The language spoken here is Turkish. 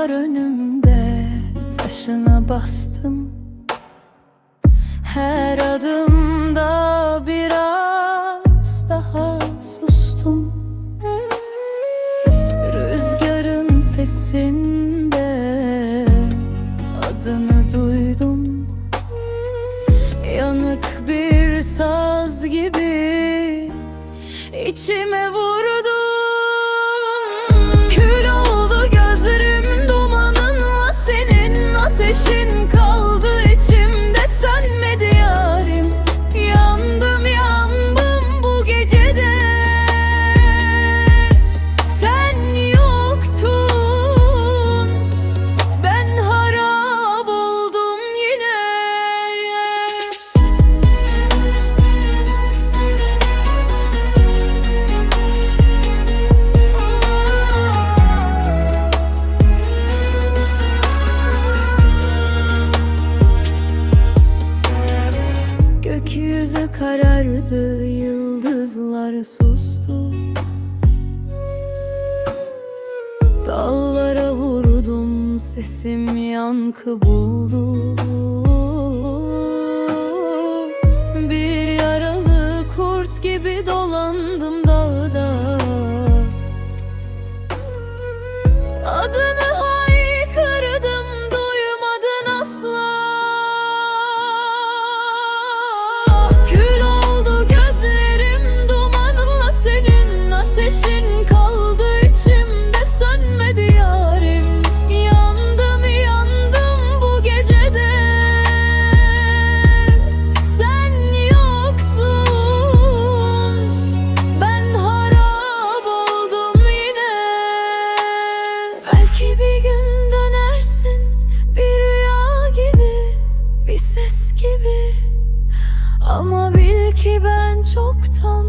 var önümde Taşına bastım. Her adımda biraz daha sustum. Rüzgarın sesinde adını duydum. Yanık bir saz gibi içime vurdum Gökyüzü karardı, yıldızlar sustu. Dağlara vurdum, sesim yankı buldu. Bir yaralı kurt gibi dolandım çoktan